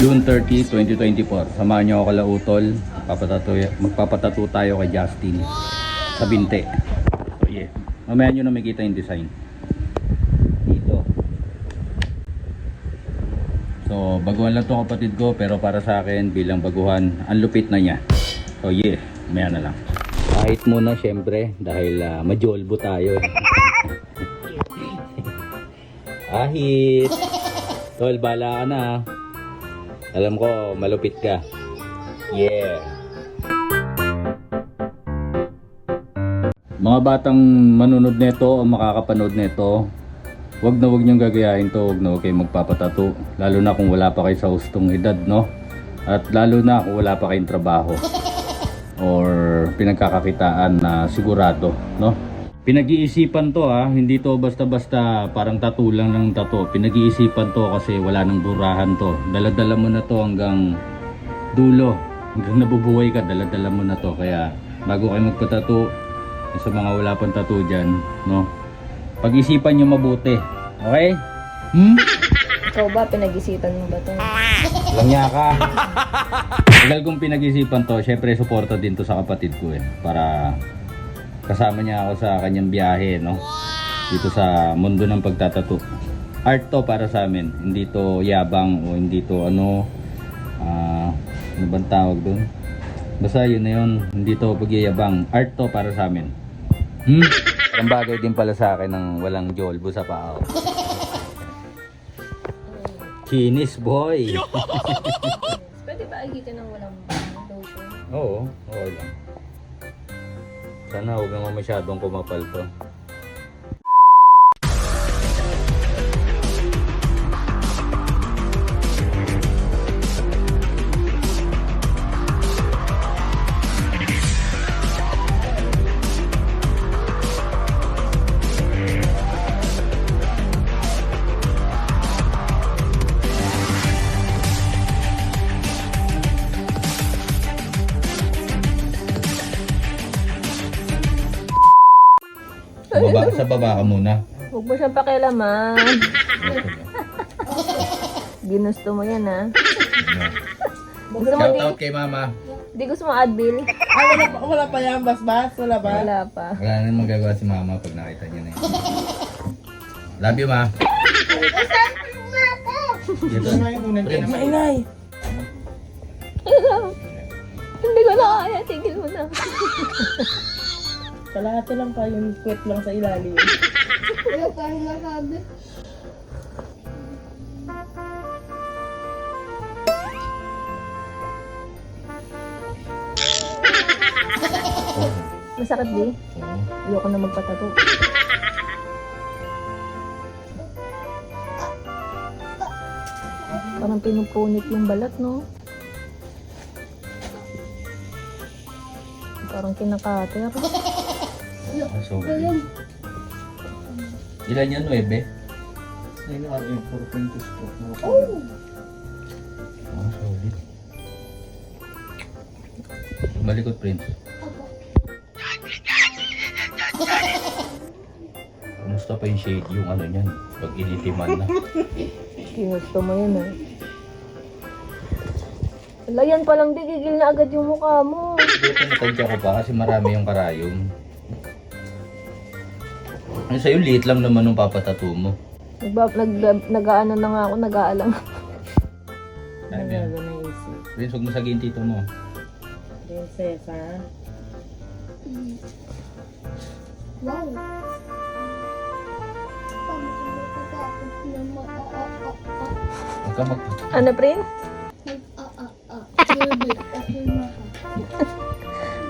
June 30, 2024. Samahan niyo ako kala Utol. Magpapatato, magpapatato tayo kay Justin sa binte. So yeah. Mamaya niyo na makita yung design. Dito. So, baguhan lang to kapatid ko pero para sa akin bilang baguhan, ang lupit na niya. So yeah, mamaya na lang. Kahit muna syempre dahil uh, majolbo tayo. Ahit. Tol, bala ka na. ah. Alam ko, malupit ka. Yeah. Mga batang manunod nito o makakapanood nito, wag na wag niyong gagayahin to, wag na wag kayong magpapatato. Lalo na kung wala pa kayo sa hustong edad, no? At lalo na kung wala pa kayong trabaho or pinagkakakitaan na sigurado, no? Pinag-iisipan to ha, hindi to basta-basta parang tattoo lang ng tattoo. Pinag-iisipan to kasi wala nang burahan to. Daladala mo na to hanggang dulo. Hanggang nabubuhay ka, daladala mo na to. Kaya bago kayo magpatato, sa mga wala pang tattoo dyan, no? Pag-isipan nyo mabuti. Okay? Hmm? Ikaw ba, pinag-isipan mo ba ito? Langya ka. Tagal kong pinag-isipan to, syempre suporta din to sa kapatid ko eh. Para kasama niya ako sa kanyang biyahe, no? Dito sa mundo ng pagtatato. Art to para sa amin. Hindi to yabang o hindi to ano, ah, ano bang tawag doon? Basta yun na yun. Hindi to pagyayabang. Art to para sa amin. Hmm? Ang bagay din pala sa akin ng walang jolbo sa paa. Kinis boy. Pwede ba agitin ng walang lotion? Oo, okay lang. Sana huwag naman masyadong kumapal to. Baba, sa baba ka muna. Huwag mo siyang pakialaman. Ginusto mo yan, ha? Gusto mo Shout di, out kay mama. di gusto mo Advil? Ah, wala pa, wala pa yan, basbas? Wala ba? Wala pa. Wala na magagawa si mama pag nakita niya na yun. Love you, ma. Dito. Prince. Maingay! Hindi ko na kaya. Tigil mo na. Kalahati lang pa yung kwet lang sa ilalim. Masakit, di? Oo. Ayoko na magpatato. Parang pinupunit yung balat, no? Parang kinakater. Ah, so, Ilan yan, 9? Ayun ang yung puro pintos ko. Ah, solid. Balikot, Prince. Kumusta pa yung shade, yung ano niyan? Pag initiman na. Ginusto mo yun, eh. Wala, yan palang di, gigil na agad yung mukha mo. Dito natadya ko pa kasi marami yung karayom. Ano sa'yo, liit lang naman nung papatato mo. Nagba, nag, nag-ano na nga ako, nag-aalang. Ano yan? Nagawa na isip. Prince, huwag masagin tito mo. Prinsesa. Huwag ka mag... Ano, Prince?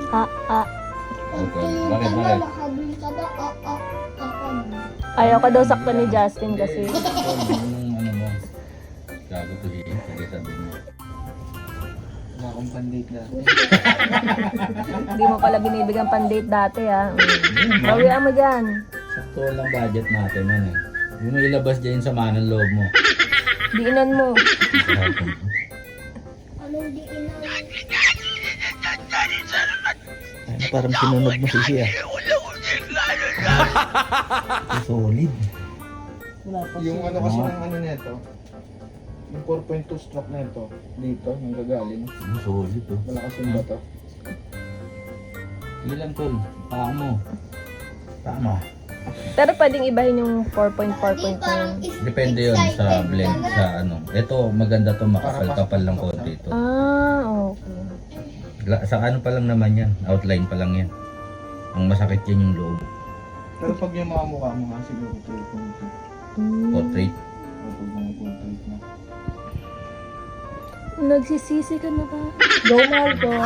Ah, ah. Okay. Bakit, bakit? Ayaw ka daw sakto ni Justin kasi. Anong ano mo? Gago to siya. Sige sabi mo. Wala akong pandate na. Hindi mo pala binibigyan pan-date dati, ah. Mm. Bawian mo dyan. Sakto lang budget natin nun eh. Yung may ilabas dyan sa manang loob mo. Diinan mo. Ano parang sinunod mo si siya. Solid. Wala pa. Yung ano kasi ng ano nito. Yung 4.2 stroke na ito, dito, yung gagaling. Solid oh. Malakas yung bato. Ilan tol? Paa mo. Tama. Pero pwedeng ibahin yung 4.4.9. Depende yon sa blend sa ano. Ito maganda to makapal-kapal lang konti ito. Ah, okay. La- Sa ano pa lang naman yan, outline pa lang yan. Ang masakit yan yung loob. Pero pag yung mga mukha mo nga siguro 3.2. Hmm. Portrait. O pag mga portrait na. Nagsisisi ka na ba? Go, Marco.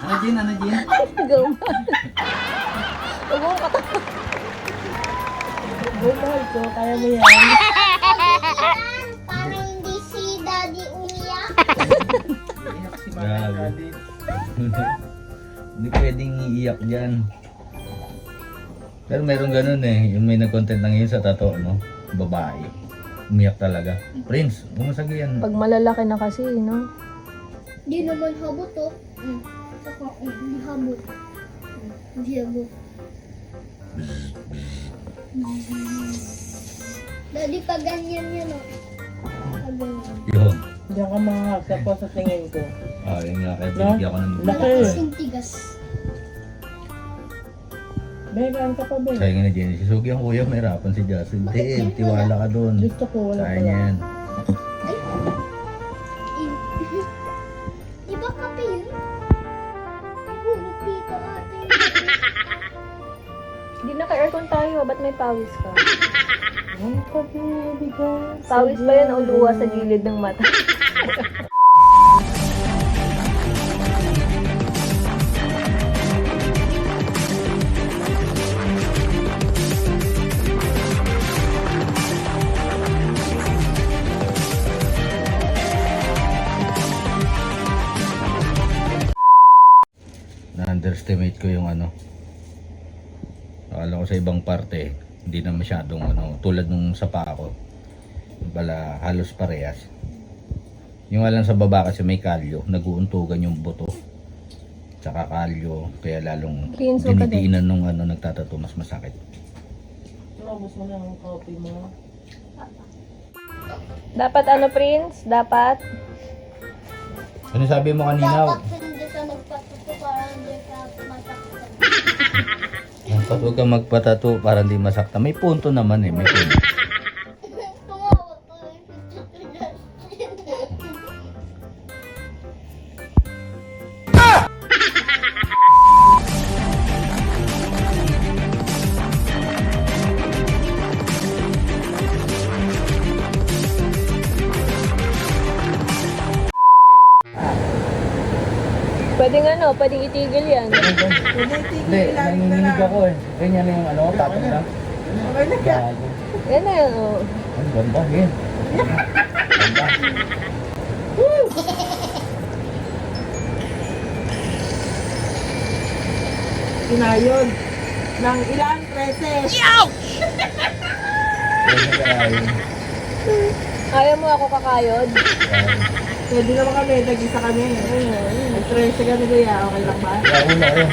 Ano din, ano din? Go, Marco. Go Marco, kaya mo yan. Para hindi si Daddy umiyak. Iyak si. Mama Daddy. Hindi pwedeng iiyak dyan. Pero meron ganun eh. Yung may nag-content na ngayon sa tato, no? Babae. Umiyak talaga. Prince, bumasag yan. Pag malalaki na kasi, no? Di naman habot to. Mm. Saka, mm, hindi habot. Mm, Hindi habot. Daddy, pag ganyan yan, oh. Pag ganyan. Yun. Diyan ka makakasa pa sa tingin ko. Ah, yun nga. Kaya tinigyan ko ng Laki. Malakas yung tigas. Begaan ka pa, Ben. Sabi nga na Jenny, si Sugi ang kuya, mahirapan si Justin. Hindi, tiwala ka doon. Gusto ko, wala Kaya pala. yan. Di ba kape yun? Ay, hulog dito ate. Hindi naka-aircon tayo. Ba't may pawis ka? Ang kape, bigas. Pawis ba yan o luwa sa gilid ng mata? Na-underestimate ko yung ano. Akala ko sa ibang parte, hindi na masyadong ano, tulad nung sa paa ko. Yung Pala halos parehas. Yung alam sa baba kasi may kalyo, naguuntugan yung buto. Tsaka kalyo, kaya lalong dinidiinan nung ano, nagtatato mas masakit. Ubus mo na ang kape mo. Dapat ano, Prince? Dapat? Ano sabi mo kanina? Dapat huwag kang magpatato para hindi masakta. May punto naman eh, may punto. Pwedeng ano, pwedeng itigil yan. Hindi, nanginginig ako eh. Ganyan yung ano, tapos lang. Gago. Yan na yan, oh. Ang ganda, yun. Ganda. Kinayod. Ng ilan? 13. Ganyan kaya yun. Ayaw mo ako kakayod? Pwede naman kami, tag-isa kami. Ay, 13 kami kuya, okay lang ba? Kaya una yun.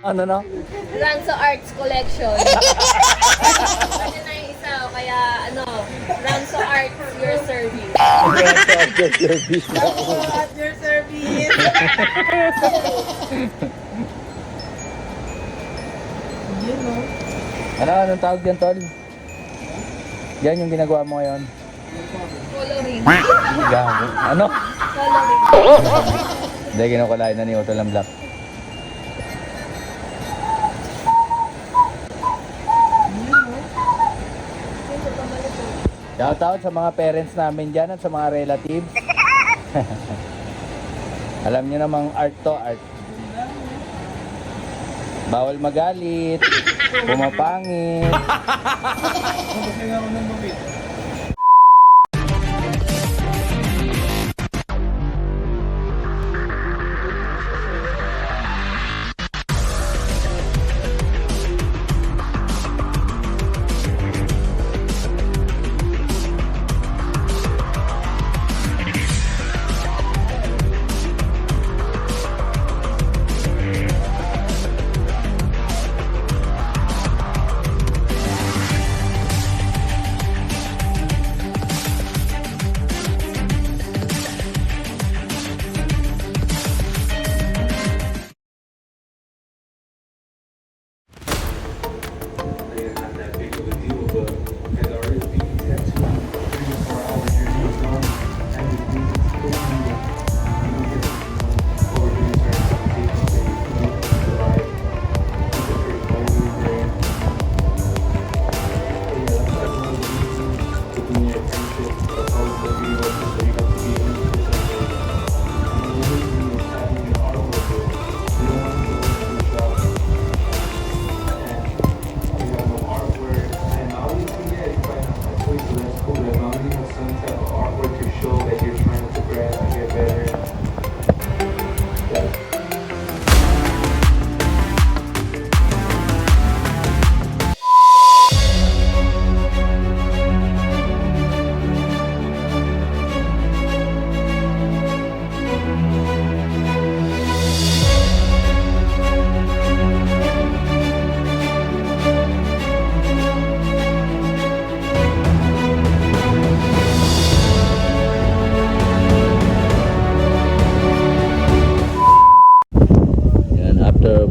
ano no? Ranso Arts Collection. Pwede na yung isa, o kaya ano, Ranso Arts, your service. At your service. Yun no? Ano, anong tawag dyan, Tol? Yan yung ginagawa mo ngayon. Coloring. Gago. Ano? Coloring. Hindi, kinukulain na ni Otto lang Black. Shout out sa mga parents namin dyan at sa mga relatives. Alam niyo namang art to art. Bawal magalit, pumapangit.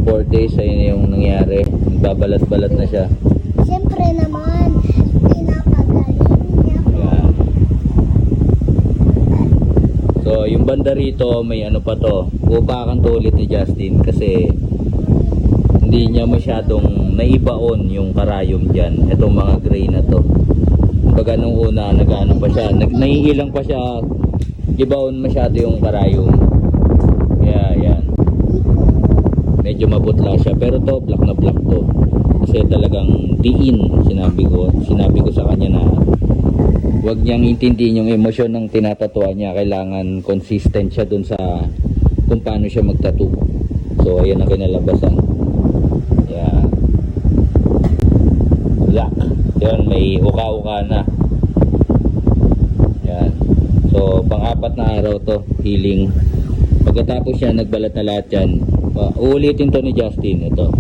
Kaya ako nang mabit. days, ayun yung nangyari. Nagbabalat-balat na siya. Siyempre naman, pinapagaling niya. Ayan. So, yung banda rito, may ano pa to. Upakan to ulit ni Justin kasi hindi niya masyadong naibaon yung karayom dyan. Itong mga gray na to. Kumbaga nung una, nag-ano pa siya, nag naiilang pa siya, ibaon masyado yung karayom. Kaya, yan. Medyo mabutla siya. Pero to, black na black to. Kasi talagang diin, sinabi ko. Sinabi ko sa kanya na Huwag niyang intindihin yung emosyon ng tinatatuan niya. Kailangan consistent siya dun sa kung paano siya magtattoo. So, ayan ang kinalabasan. Yan. Black. Yan, may uka-uka na. Yan. So, pang-apat na araw to, healing. Pagkatapos siya, nagbalat na lahat yan. Uh, uulitin to ni Justin. Ito.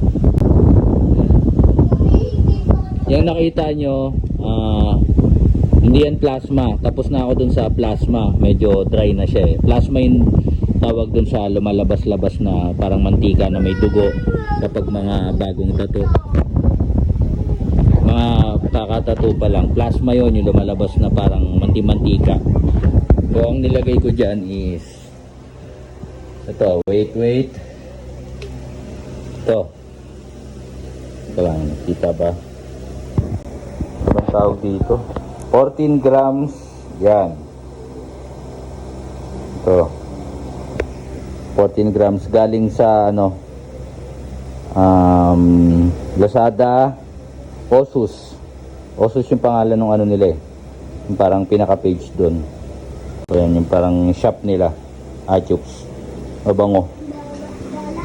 Yung nakita nyo, ah, hindi yan plasma. Tapos na ako dun sa plasma. Medyo dry na siya eh. Plasma yung tawag dun sa lumalabas-labas na parang mantika na may dugo kapag mga bagong tato. Mga kakatato pa lang. Plasma yon yung lumalabas na parang manti-mantika. So ang nilagay ko dyan is ito, wait, wait. Ito. Ito lang, nakita ba? Tawag dito? 14 grams. Yan. Ito. 14 grams galing sa ano um, Lazada Osus. Osus yung pangalan ng ano nila eh. Yung parang pinaka-page doon. So yan yung parang shop nila. Achooks. Mabango.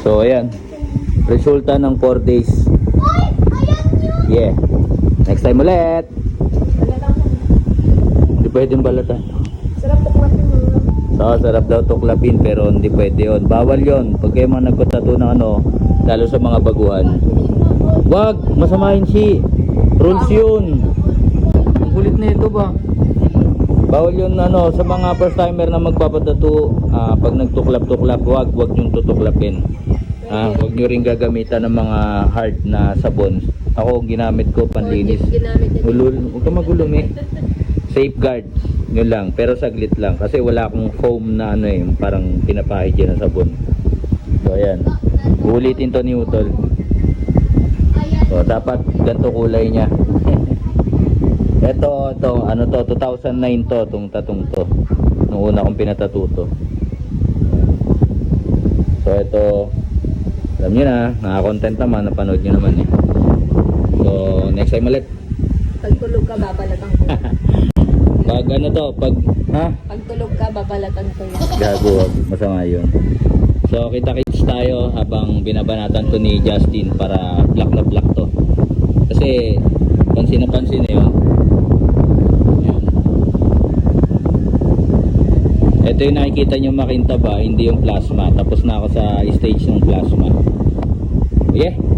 So ayan. Resulta ng 4 days. Yeah. Next time ulit. Hindi pwedeng balatan. Sarap po klapin mo. Oo, sarap daw tuklapin pero hindi pwede yun. Bawal yun. Pag kayo mga nagpatato ng ano, lalo sa mga baguhan. Wag, masamahin si. Rules yun. Ang kulit na ito ba? Bawal yun ano, sa mga first timer na magpapatato, ah, pag nagtuklap-tuklap, wag, wag yung tutuklapin. Ah, wag nyo rin gagamitan ng mga hard na sabon. Ako, ginamit ko panlinis. Ulul, huwag ka magulong eh. Safeguard, yun lang. Pero saglit lang. Kasi wala akong foam na ano eh, parang pinapahid yan na sabon. So, ayan. Ulitin to ni Utol. So, dapat ganito kulay niya. ito, ito, ano to, 2009 to, itong tatong to. Nung una kong pinatatuto. So, ito, alam nyo na, nakakontent naman, napanood nyo naman eh. So, next time ulit. Pag tulog ka, babalatan ko. Pag ano to, pag, ha? Pag tulog ka, babalatan ko yan. Gago, masama yun. So, kita-kits tayo habang binabanatan to ni Justin para black na black to. Kasi, pansin na pansin eh, oh. Ito yung nakikita nyo makinta ba, hindi yung plasma. Tapos na ako sa stage ng plasma. Yeah.